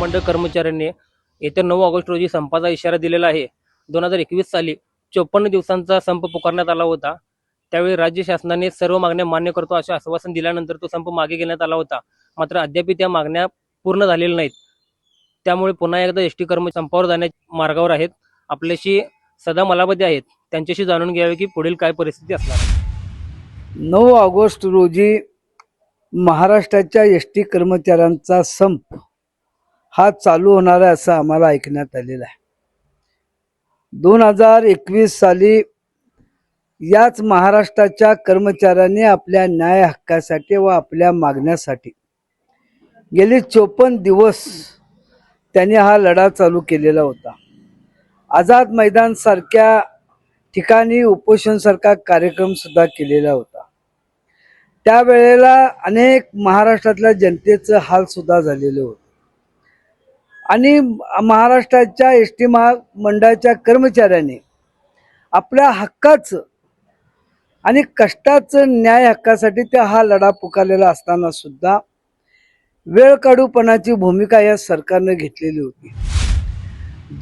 कर्मचाऱ्यांनी येत्या नऊ ऑगस्ट रोजी संपाचा इशारा दिलेला आहे. दोन हजार एकवीस साली चोपन्न दिवसांचा संप पुकारण्यात आला होता. त्यावेळी राज्य शासनाने सर्व मागण्या मान्य करतो असे आश्वासन दिल्यानंतर तो संप मागे घेण्यात आला होता. मात्र अद्याप त्या मागण्या पूर्ण झालेल्या नाहीत. त्यामुळे पुन्हा एकदा एस टी कर्मचारी संपावर जाण्याच्या मार्गावर आहेत. आपल्याशी सदा मलामध्ये आहेत. त्यांच्याशी जाणून घ्यावे की पुढील काय परिस्थिती असणार नऊ ऑगस्ट रोजी महाराष्ट्राच्या एस टी कर्मचाऱ्यांचा संप हा चालू होणार आहे असं आम्हाला ऐकण्यात आलेलं आहे. दोन हजार एकवीस साली याच महाराष्ट्राच्या कर्मचाऱ्यांनी आपल्या न्याय हक्कासाठी व आपल्या मागण्यासाठी गेले चोपन्न दिवस त्यांनी हा लढा चालू केलेला होता. आझाद मैदान सारख्या ठिकाणी उपोषणसारखा कार्यक्रम सुद्धा केलेला होता. त्यावेळेला अनेक महाराष्ट्रातल्या जनतेचं हाल सुद्धा झालेलं होतं. आणि महाराष्ट्राच्या एस टी मंडळाच्या कर्मचाऱ्यांनी आपल्या हक्काचं आणि कष्टाचं न्याय हक्कासाठी त्या हा लढा पुकारलेला असताना सुद्धा वेळ काढूपणाची भूमिका या सरकारनं घेतलेली होती.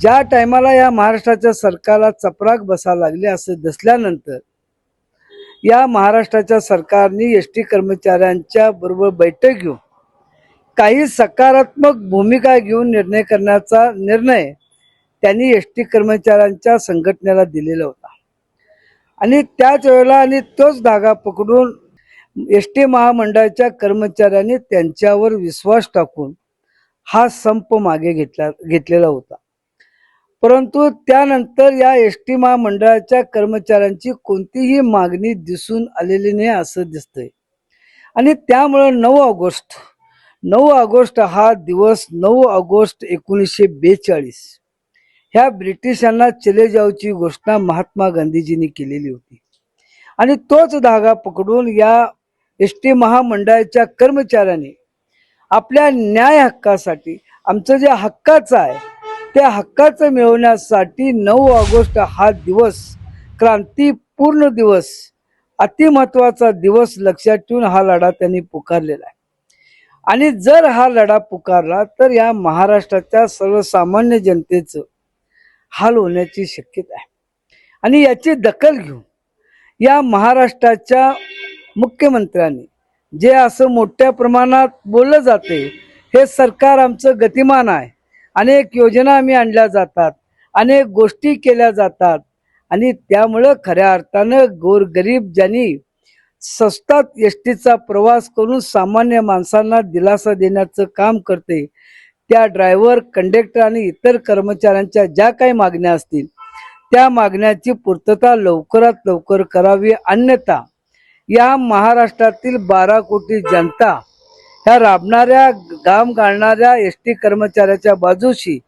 ज्या टायमाला या महाराष्ट्राच्या सरकारला चपराक बसा लागली असं दिसल्यानंतर या महाराष्ट्राच्या सरकारने एस टी कर्मचाऱ्यांच्या बरोबर बैठक घेऊन काही सकारात्मक भूमिका घेऊन निर्णय करण्याचा निर्णय त्यांनी एस टी कर्मचाऱ्यांच्या संघटनेला दिलेला होता. आणि त्याच वेळेला आणि तोच धागा पकडून एस टी महामंडळाच्या कर्मचाऱ्यांनी त्यांच्यावर विश्वास टाकून हा संप मागे घेतला घेतलेला होता. परंतु त्यानंतर या एस टी महामंडळाच्या कर्मचाऱ्यांची कोणतीही मागणी दिसून आलेली नाही असं दिसतंय. आणि त्यामुळं नऊ ऑगस्ट नऊ ऑगस्ट हा दिवस नऊ ऑगस्ट एकोणीसशे बेचाळीस. ह्या ब्रिटिशांना चले जाऊची घोषणा महात्मा गांधीजींनी केलेली होती. आणि तोच धागा पकडून या एस टी महामंडळाच्या कर्मचाऱ्यांनी आपल्या न्याय हक्कासाठी आमचं जे हक्काचं आहे त्या हक्काचं मिळवण्यासाठी नऊ ऑगस्ट हा दिवस क्रांतीपूर्ण दिवस अतिमहत्वाचा दिवस लक्षात ठेवून हा लढा त्यांनी पुकारलेला आहे. आणि जर हा लढा पुकारला तर या महाराष्ट्राच्या सर्वसामान्य जनतेचं हाल होण्याची शक्यता आहे. आणि याची दखल घेऊन या महाराष्ट्राच्या मुख्यमंत्र्यांनी जे असं मोठ्या प्रमाणात बोललं जाते हे सरकार आमचं गतिमान आहे. अनेक योजना आम्ही आणल्या जातात अनेक गोष्टी केल्या जातात. आणि त्यामुळं खऱ्या अर्थानं गोरगरीब ज्यांनी स्वस्तात एस टीचा प्रवास करून सामान्य माणसांना दिलासा देण्याचं काम करते. त्या ड्रायव्हर कंडक्टर आणि इतर कर्मचाऱ्यांच्या ज्या काही मागण्या असतील त्या मागण्याची पूर्तता लवकरात लवकर करावी. अन्यथा या महाराष्ट्रातील बारा कोटी जनता ह्या राबणाऱ्या घाम घालणाऱ्या एस टी कर्मचाऱ्याच्या बाजूशी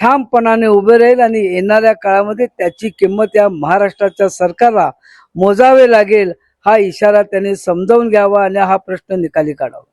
ठामपणाने उभे राहील आणि येणाऱ्या काळामध्ये त्याची किंमत या महाराष्ट्राच्या सरकारला मोजावे लागेल. हा इशारा त्यांनी समजावून घ्यावा आणि हा प्रश्न निकाली काढावा.